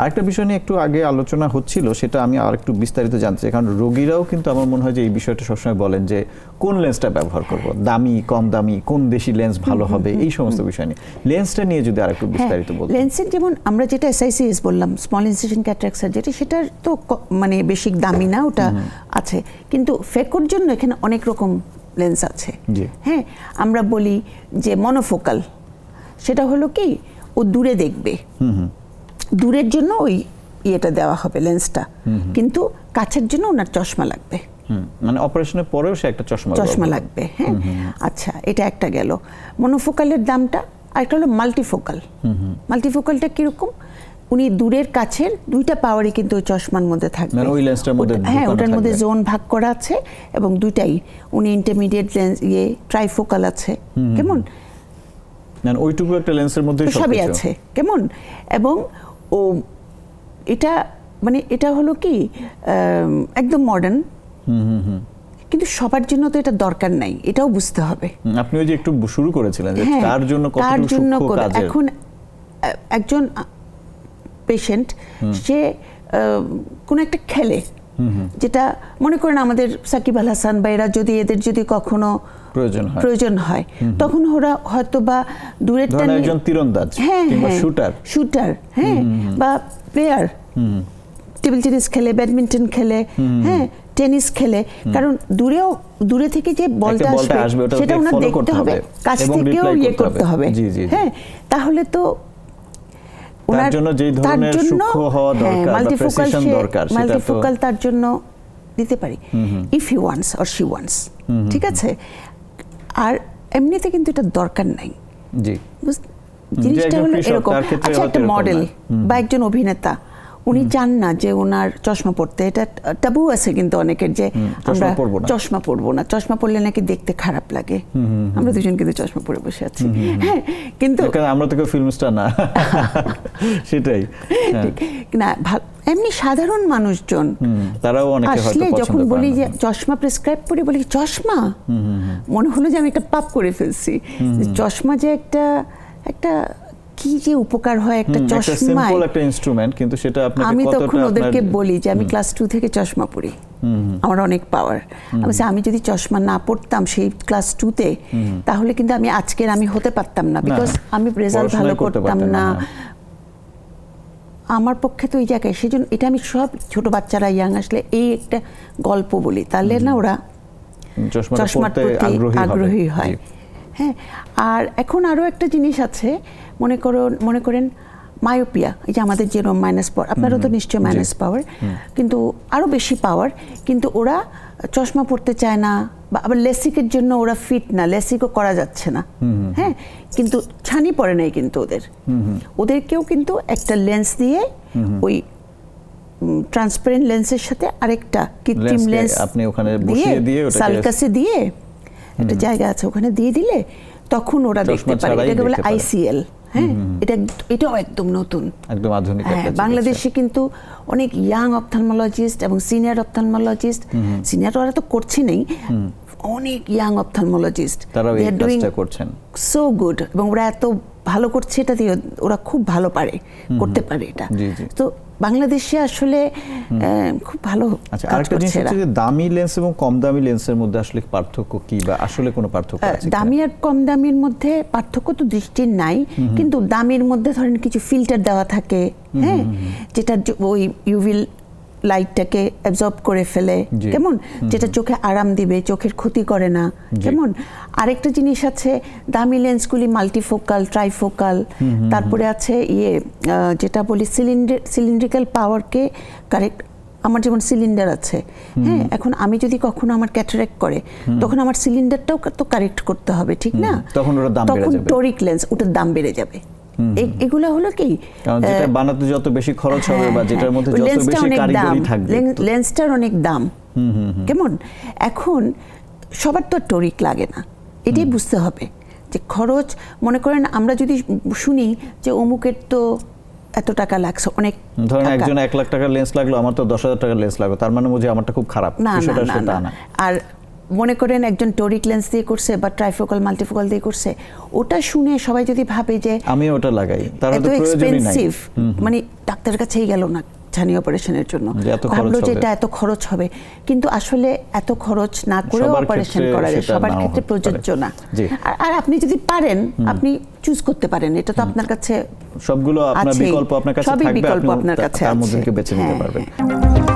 আরেকটা বিষয় নিয়ে একটু আগে আলোচনা হচ্ছিল সেটা আমি আর একটু বিস্তারিত জানতে চাই। কারণ রোগীরাও কিন্তু আমার মনে হয় যে এই বিষয়টা সবসময় বলেন যে কোন লেন্সটা ব্যবহার করব? দামি কম দামি কোন দেশি লেন্স ভালো হবে? এই সমস্ত বিষয় নিয়ে। লেন্সটা নিয়ে যদি আর একটু বিস্তারিত বলতেন। লেন্সের যেমন আমরা যেটা এসআইসিএস বললাম স্মল ইনসিশন ক্যাটারাক্ট সার্জারি সেটার তো মানে বেশি দামি না ওটা আছে। কিন্তু ফেকোর জন্য এখানে অনেক রকম লেন্স আছে। হ্যাঁ আমরা বলি যে মনোফোকাল সেটা হলো কি? ও দূরে দেখবে। দূরের জন্য ওই ইয়েটা দেওয়া হবে লেন্সটা কিন্তু কাছের জন্য ওনার চশমা লাগবে। মানে অপারেশনের পরেও সে একটা চশমা চশমা লাগবে হ্যাঁ। আচ্ছা এটা একটা গেল। মনোফোকালের দামটা আরেকটা হলো মাল্টিফোকাল মাল্টিফোকালটা কীরকম? উনি দূরের কাছের দুইটা পাওয়ারই কিন্তু ওই চশমার মধ্যে থাকবে। মানে ওই লেন্সটার মধ্যে হ্যাঁ ওটার মধ্যে জোন ভাগ করা আছে এবং দুইটাই। উনি ইন্টারমিডিয়েট লেন্স ইয়ে ট্রাইফোকাল আছে। কেমন? মানে ওইটুকু একটা লেন্সের মধ্যে সবই আছে। কেমন? এবং ও এটা মানে এটা হলো কি একদম মডার্ন কিন্তু সবার জন্য তো এটা দরকার নাই এটাও বুঝতে হবে। আপনি ওই যে একটু শুরু করেছিলেন যে হ্যাঁ, তার জন্য তার জন্য এখন একজন পেশেন্ট সে কোনো একটা খেলে। যেটা মনে করেন আমাদের সাকিব আল হাসান বা এরা যদি এদের যদি কখনো প্রয়োজন হয়। প্রয়োজন হয়। তখন ওরা হয়তো বা দূরের ধরেন একজন তীরন্দাজ হ্যাঁ কিংবা হ্যাঁ। শুটার। শুটার হ্যাঁ বা প্লেয়ার। টেবিল টেনিস খেলে ব্যাডমিন্টন খেলে হ্যাঁ টেনিস খেলে। কারণ দূরেও দূরে থেকে যে বলটা আসবে সেটা ওনার দেখতে হবে কাছ থেকেও ইয়ে করতে হবে। হ্যাঁ তাহলে তো তার জন্য যেই ধরনের সূক্ষ্ম হওয়া দরকার মাল্টিফোকাল দরকার, মাল্টিফোকাল তার জন্য দিতে পারি। If you wants or she wants ঠিক আছে? আর এমনিতে কিন্তু এটা দরকার নাই। জি। জিনিসটা হলো এরকম। আচ্ছা একটা মডেল বা একজন অভিনেতা। উনি চান না যে ওনার চশমা পড়তে। এটা টাবু আছে কিন্তু অনেকের যে আমরা চশমা পরবো না। চশমা পরলে নাকি দেখতে খারাপ লাগে। আমরা দুজন কিন্তু চশমা পরে বসে আছি। হ্যাঁ কিন্তু আমরা তো কেউ ফিল্ম স্টার না। সেটাই। হ্যাঁ। না এমনি সাধারণ মানুষজন তারাও অনেকে হয়তো আসলে যখন বলি যে চশমা প্রেসক্রাইব করি বলি চশমা? মনে হলো যে আমি একটা পাপ করে ফেলছি। চশমা যে একটা একটা কি যে উপকার হয় একটা হুম, একটা সিম্পল একটা ইনস্ট্রুমেন্ট কিন্তু সেটা আপনাকে আমি তখন ওদেরকে বলি যে আমি ক্লাস টু থেকে চশমা পড়ি। আমার অনেক পাওয়ার আমি আমি যদি চশমা না পড়তাম সেই ক্লাস টুতে তাহলে কিন্তু আমি আজকের আমি হতে পারতাম না বিকজ আমি রেজাল্ট ভালো করতাম না, হ্যাঁ। আমার পক্ষে তো ওই জায়গায় সেই জন্য এটা আমি সব ছোট বাচ্চারা ইয়াং আসলে এই একটা গল্প বলি। তাহলে না ওরা চশমার পড়তে প্রতি আগ্রহী হয়। হ্যাঁ আর এখন আরও একটা জিনিস আছে মনে করো মনে করেন মায়োপিয়া এই যে আমাদের যেরকম মাইনাস পাওয়ার আপনারও তো নিশ্চয়ই মাইনাস পাওয়ার কিন্তু আরও বেশি পাওয়ার কিন্তু ওরা চশমা পড়তে চায় না বা আবার লেসিকের জন্য ওরা ফিট না লেসিকও করা যাচ্ছে না হ্যাঁ কিন্তু ছানি পড়ে নাই কিন্তু ওদের। ওদেরকেও কিন্তু একটা লেন্স দিয়ে ওই ট্রান্সপারেন্ট লেন্সের সাথে আরেকটা কৃত্রিম লেন্স আপনি ওখানে বসিয়ে দিয়ে সালকাসে দিয়ে একটা জায়গা আছে ওখানে দিয়ে দিলে তখন ওরা দেখতে পারে। এটাকে বলে আইসিএল হ্যাঁ? এটা এটাও একদম নতুন। একদম আধুনিক হ্যাঁ বাংলাদেশে কিন্তু অনেক ইয়াং অপথালমোলজিস্ট এবং সিনিয়র অপথালমোলজিস্ট সিনিয়র ওরা তো করছে নেই অনেক ইয়াং অপথালমোলজিস্ট তারাও এই কাজটা করছেন। সো গুড এবং ওরা এত ভালো করছে এটা দিয়ে ওরা খুব ভালো পারে করতে পারে এটা। তো বাংলাদেশে আসলে খুব ভালো আচ্ছা আরেকটা জিনিস হচ্ছে যে দামি লেন্স এবং কম দামি লেন্সের মধ্যে আসলে পার্থক্য কি বা আসলে কোনো পার্থক্য আছে দামি আর কম দামির মধ্যে পার্থক্য তো দৃষ্টির নাই কিন্তু দামির মধ্যে ধরেন কিছু ফিল্টার দেওয়া থাকে হ্যাঁ? যেটা ওই ইউভি লাইটটাকে অ্যাবজর্ব করে ফেলে। কেমন? যেটা চোখে আরাম দিবে চোখের ক্ষতি করে না। কেমন? আরেকটা জিনিস আছে দামি লেন্সগুলি মাল্টিফোকাল ট্রাইফোকাল তারপরে আছে ইয়ে যেটা বলি সিলিন্ডার সিলিন্ড্রিক্যাল পাওয়ারকে কারেক্ট আমার যেমন সিলিন্ডার আছে হ্যাঁ এখন আমি যদি কখনো আমার ক্যাটারেক্ট করে তখন আমার সিলিন্ডারটাও তো কারেক্ট করতে হবে ঠিক না? তখন ওটার দাম বেড়ে তখন যাবে। টোরিক লেন্স ওটার দাম বেড়ে যাবে। এগুলো হলো কি যেটা বানাতে যত বেশি খরচ হবে বা যেটার মধ্যে যত বেশি কারিগরি থাকবে লেন্সটার অনেক দাম। কেমন? এখন সবার তো টোরিক লাগে না। এটাই বুঝতে হবে যে খরচ মনে করেন আমরা যদি শুনি যে অমুকের তো এত টাকা লাগছে অনেক ধরেন একজন এক লাখ টাকার লেন্স লাগল আমার তো দশ হাজার টাকার লেন্স লাগল তার মানে বুঝে আমারটা খুব খারাপ। না না। আর মনে করেন একজন টোরিক লেন্স দিয়ে করছে বা ট্রাইফোকাল মাল্টিফোকাল দিয়ে করছে ওটা শুনে সবাই যদি ভাবে যে আমি ওটা লাগাই তার এত এক্সপেন্সিভ মানে ডাক্তারের কাছেই গেল না ছানি অপারেশনের জন্য। ভাবলো যে এটা এত খরচ হবে। কিন্তু আসলে এত খরচ না করেও অপারেশন করা যায় সবার ক্ষেত্রে প্রযোজ্য না। আর- আপনি যদি পারেন আপনি চুজ করতে পারেন। এটা তো আপনার কাছে সবগুলো আপনার বিকল্প আপনার কাছে থাকবে আপনি তার মধ্যে বেছে নিতে হ্যাঁ, পারবেন।